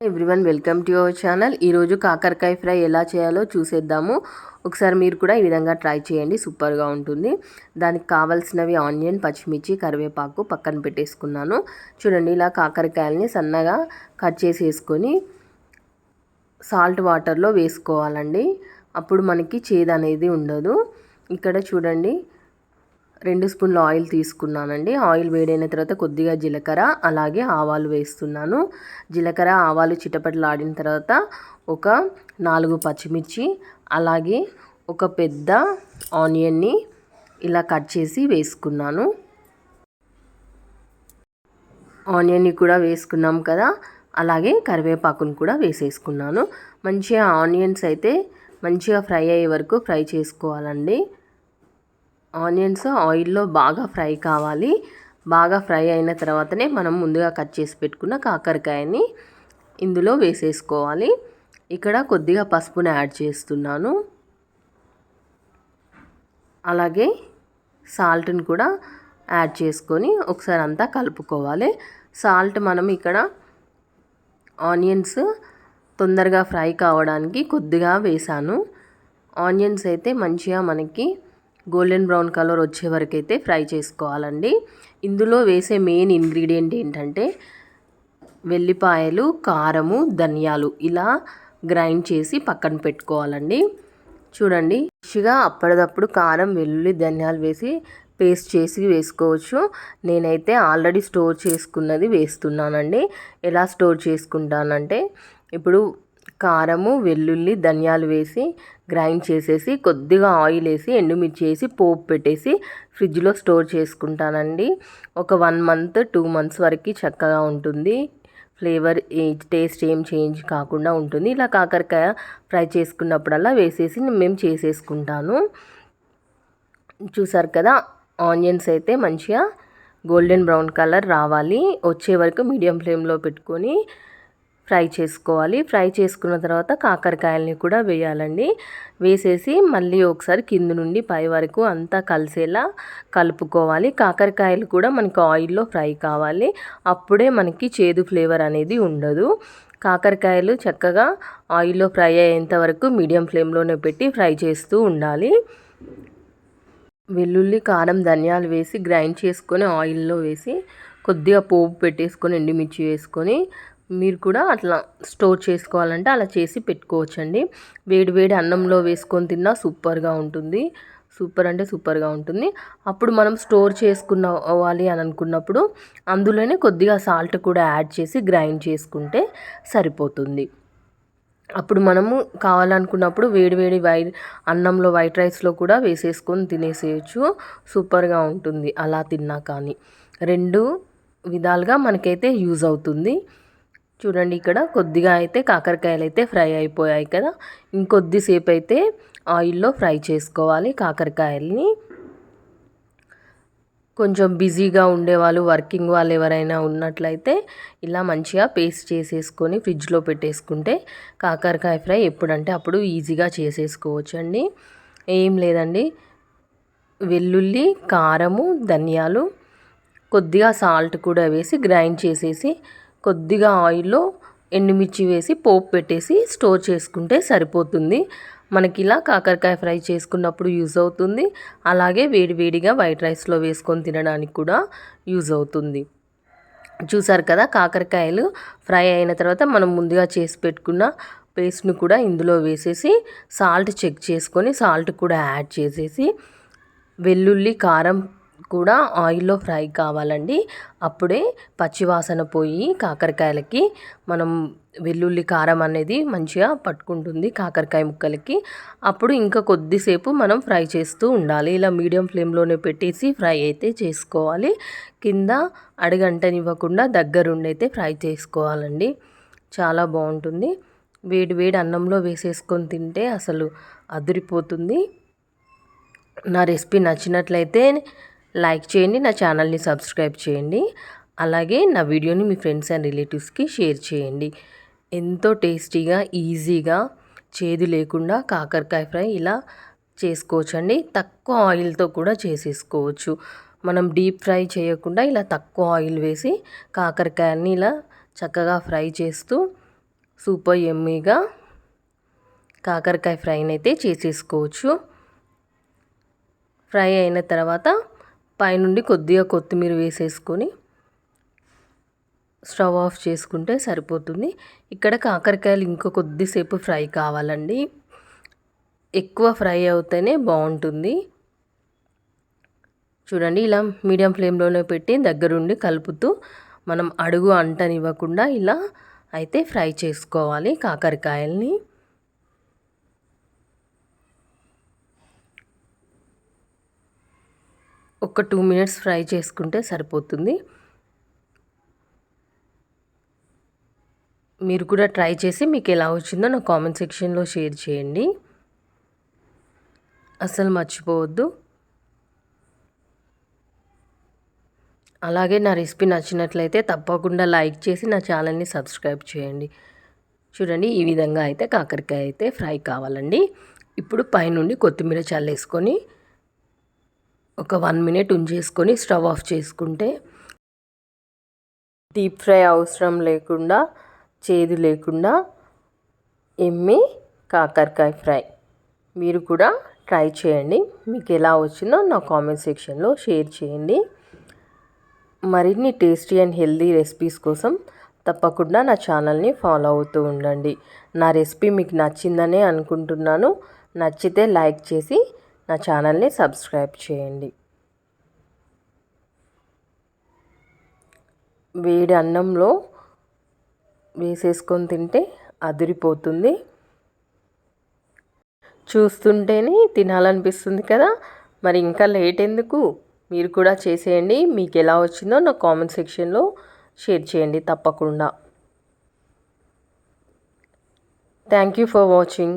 Everyone welcome to our channel. ఈరోజు కాకరకాయ fry ఎలా చేయాలో చూసేద్దాము. ఒకసారి మీరు కూడా ఈ విధంగా ట్రై చేయండి సూపర్గా ఉంటుంది. దానికి కావాల్సినవి ఆనియన్ పచ్చిమిర్చి కరివేపాకు పక్కన పెట్టేసుకున్నాను. చూడండి ఇలా కాకరకాయలని సన్నగా కట్ చేసేసుకొని సాల్ట్ వాటర్లో వేసుకోవాలండి. అప్పుడు మనకి చేదు అనేది ఉండదు. ఇక్కడ చూడండి రెండు స్పూన్లు ఆయిల్ తీసుకున్నానండి. ఆయిల్ వేడైన తర్వాత కొద్దిగా జీలకర్ర అలాగే ఆవాలు వేస్తున్నాను. జీలకర్ర ఆవాలు చిటపటలాడిన తర్వాత ఒక నాలుగు పచ్చిమిర్చి అలాగే ఒక పెద్ద ఆనియన్ని ఇలా కట్ చేసి వేసుకున్నాను. ఆనియన్ని కూడా వేసుకున్నాం కదా అలాగే కరివేపాకును కూడా వేసేసుకున్నాను. మంచిగా ఆనియన్స్ అయితే మంచిగా ఫ్రై అయ్యే వరకు ఫ్రై చేసుకోవాలండి. ఆనియన్స్ ఆయిల్లో బాగా ఫ్రై కావాలి. బాగా ఫ్రై అయిన తర్వాతనే మనం ముందుగా కట్ చేసి పెట్టుకున్న కాకరకాయని ఇందులో వేసేసుకోవాలి. ఇక్కడ కొద్దిగా పసుపుని యాడ్ చేస్తున్నాను. అలాగే సాల్ట్ని కూడా యాడ్ చేసుకొని ఒకసారి అంతా కలుపుకోవాలి. సాల్ట్ మనం ఇక్కడ ఆనియన్స్ తొందరగా ఫ్రై కావడానికి కొద్దిగా వేసాను. ఆనియన్స్ అయితే మంచిగా మనకి గోల్డెన్ బ్రౌన్ కలర్ వచ్చే వరకు అయితే ఫ్రై చేసుకోవాలండి. ఇందులో వేసే మెయిన్ ఇంగ్రీడియంట్ ఏంటంటే వెల్లిపాయలు కారము ధనియాలు ఇలా గ్రైండ్ చేసి పక్కన పెట్టుకోవాలండి. చూడండి మంచిగా అప్పటిదప్పుడు కారం వెల్లుల్లి ధనియాలు వేసి పేస్ట్ చేసి వేసుకోవచ్చు. నేనైతే ఆల్రెడీ స్టోర్ చేసుకున్నది వేస్తున్నానండి. ఎలా స్టోర్ చేసుకుంటానంటే ఇప్పుడు కారము వెల్లుల్లి ధనియాలు వేసి గ్రైండ్ చేసేసి కొద్దిగా ఆయిల్ వేసి ఎండుమిర్చి వేసి పోపు పెట్టేసి ఫ్రిడ్జ్లో స్టోర్ చేసుకుంటానండి. ఒక వన్ మంత్ టూ మంత్స్ వరకు చక్కగా ఉంటుంది. ఫ్లేవర్ టేస్ట్ ఏం చేంజ్ కాకుండా ఉంటుంది. ఇలా కాకరకాయ ఫ్రై చేసుకున్నప్పుడల్లా వేసేసి మేము చేసేసుకుంటాను. చూసారు కదా ఆనియన్స్ అయితే మంచిగా గోల్డెన్ బ్రౌన్ కలర్ రావాలి. వచ్చే వరకు మీడియం ఫ్లేమ్లో పెట్టుకొని ఫ్రై చేసుకోవాలి. ఫ్రై చేసుకున్న తర్వాత కాకరకాయలని కూడా వేయాలండి. వేసేసి మళ్ళీ ఒకసారి కింద నుండి పై వరకు అంతా కలిసేలా కలుపుకోవాలి. కాకరకాయలు కూడా మనకి ఆయిల్లో ఫ్రై కావాలి. అప్పుడే మనకి చేదు ఫ్లేవర్ అనేది ఉండదు. కాకరకాయలు చక్కగా ఆయిల్లో ఫ్రై అయ్యేంత వరకు మీడియం ఫ్లేమ్లోనే పెట్టి ఫ్రై చేస్తూ ఉండాలి. వెల్లుల్లి కారం ధనియాలు వేసి గ్రైండ్ చేసుకొని ఆయిల్లో వేసి కొద్దిగా పోపు పెట్టేసుకొని ఎండుమిర్చి వేసుకొని మీరు కూడా అట్లా స్టోర్ చేసుకోవాలంటే అలా చేసి పెట్టుకోవచ్చండి. వేడి వేడి అన్నంలో వేసుకొని తిన్నా సూపర్గా ఉంటుంది. సూపర్ అంటే సూపర్గా ఉంటుంది. అప్పుడు మనం స్టోర్ చేసుకున్నవాలి అని అనుకున్నప్పుడు అందులోనే కొద్దిగా సాల్ట్ కూడా యాడ్ చేసి గ్రైండ్ చేసుకుంటే సరిపోతుంది. అప్పుడు మనము కావాలనుకున్నప్పుడు వేడివేడి వై అన్నంలో వైట్ రైస్లో కూడా వేసేసుకొని తినేసేయచ్చు. సూపర్గా ఉంటుంది. అలా తిన్నా కానీ రెండు విధాలుగా మనకైతే యూజ్ అవుతుంది. చూడండి ఇక్కడ కొద్దిగా అయితే కాకరకాయలు అయితే ఫ్రై అయిపోయాయి కదా. ఇంకొద్దిసేపు అయితే ఆయిల్లో ఫ్రై చేసుకోవాలి కాకరకాయల్ని. కొంచెం బిజీగా ఉండేవాళ్ళు వర్కింగ్ వాళ్ళు ఎవరైనా ఉన్నట్లయితే ఇలా మంచిగా పేస్ట్ చేసేసుకొని ఫ్రిడ్జ్లో పెట్టేసుకుంటే కాకరకాయ ఫ్రై ఎప్పుడంటే అప్పుడు ఈజీగా చేసేసుకోవచ్చండి. ఏం లేదండి. వెల్లుల్లి కారము ధనియాలు కొద్దిగా సాల్ట్ కూడా వేసి గ్రైండ్ చేసేసి కొద్దిగా ఆయిల్లో ఎండుమిర్చి వేసి పోపు పెట్టేసి స్టోర్ చేసుకుంటే సరిపోతుంది. మనకి ఇలా కాకరకాయ ఫ్రై చేసుకున్నప్పుడు యూజ్ అవుతుంది. అలాగే వేడివేడిగా వైట్ రైస్లో వేసుకొని తినడానికి కూడా యూజ్ అవుతుంది. చూసారు కదా కాకరకాయలు ఫ్రై అయిన తర్వాత మనం ముందుగా చేసి పెట్టుకున్న పేస్ట్ను కూడా ఇందులో వేసేసి సాల్ట్ చెక్ చేసుకొని సాల్ట్ కూడా యాడ్ చేసేసి వెల్లుల్లి కారం కూడా ఆయిల్లో ఫ్రై కావాలండి. అప్పుడే పచ్చివాసన పోయి కాకరకాయలకి మనం వెల్లుల్లి కారం అనేది మంచిగా పట్టుకుంటుంది కాకరకాయ ముక్కలకి. అప్పుడు ఇంకా కొద్దిసేపు మనం ఫ్రై చేస్తూ ఉండాలి. ఇలా మీడియం ఫ్లేమ్లోనే పెట్టేసి ఫ్రై అయితే చేసుకోవాలి. కింద అడగంటనివ్వకుండా దగ్గరుండి అయితే ఫ్రై చేసుకోవాలండి. చాలా బాగుంటుంది. వేడి వేడి అన్నంలో వేసేసుకొని తింటే అసలు అదిరిపోతుంది. నా రెసిపీ నచ్చినట్లయితే లైక్ చేయండి నా ఛానల్ని సబ్స్క్రైబ్ చేయండి. అలాగే నా వీడియోని మీ ఫ్రెండ్స్ అండ్ రిలేటివ్స్కి షేర్ చేయండి. ఎంతో టేస్టీగా ఈజీగా చేదు లేకుండా కాకరకాయ ఫ్రై ఇలా చేసుకోవచ్చండి. తక్కువ ఆయిల్తో కూడా చేసేసుకోవచ్చు. మనం డీప్ ఫ్రై చేయకుండా ఇలా తక్కువ ఆయిల్ వేసి కాకరకాయని ఇలా చక్కగా ఫ్రై చేస్తూ సూపర్ ఎమ్మీగా కాకరకాయ ఫ్రైని అయితే చేసేసుకోవచ్చు. ఫ్రై అయిన తర్వాత పైనుండి కొద్దిగా కొత్తిమీర వేసేసుకొని స్టవ్ ఆఫ్ చేసుకుంటే సరిపోతుంది. ఇక్కడ కాకరకాయలు ఇంకో కొద్దిసేపు ఫ్రై కావాలండి. ఎక్కువ ఫ్రై అవుతేనే బాగుంటుంది. చూడండి ఇలా మీడియం ఫ్లేమ్లోనే పెట్టి దగ్గరుండి కలుపుతూ మనం అడుగు అంటనివ్వకుండా ఇలా అయితే ఫ్రై చేసుకోవాలి కాకరకాయల్ని. ఒక టూ మినిట్స్ ఫ్రై చేసుకుంటే సరిపోతుంది. మీరు కూడా ట్రై చేసి మీకు ఎలా వచ్చిందో నా కామెంట్ సెక్షన్లో షేర్ చేయండి. అసలు మర్చిపోవద్దు. అలాగే నా రెసిపీ నచ్చినట్లయితే తప్పకుండా లైక్ చేసి నా ఛానల్ని సబ్స్క్రైబ్ చేయండి. చూడండి ఈ విధంగా అయితే కాకరకాయ అయితే ఫ్రై కావాలండి. ఇప్పుడు పైనుండి కొత్తిమీర చల్లేసుకొని ఒక వన్ మినిట్ ఉంచేసుకొని స్టవ్ ఆఫ్ చేసుకుంటే డీప్ ఫ్రై అవసరం లేకుండా చేదు లేకుండా ఎమ్మి కాకరకాయ ఫ్రై. మీరు కూడా ట్రై చేయండి. మీకు ఎలా వచ్చిందో నా కామెంట్ సెక్షన్లో షేర్ చేయండి. మరిన్ని టేస్టీ అండ్ హెల్దీ రెసిపీస్ కోసం తప్పకుండా నా ఛానల్ని ఫాలో అవుతూ ఉండండి. నా రెసిపీ మీకు నచ్చిందనే అనుకుంటున్నాను. నచ్చితే లైక్ చేసి నా ఛానల్ని సబ్స్క్రైబ్ చేయండి. వేడి అన్నంలో వేసేసుకొని తింటే అదిరిపోతుంది. చూస్తుంటేనే తినాలనిపిస్తుంది కదా. మరి ఇంకా లేట్ ఎందుకు? మీరు కూడా చేసేయండి. మీకు ఎలా వచ్చిందో నా కామెంట్ సెక్షన్లో షేర్ చేయండి తప్పకుండా. Thank you for watching.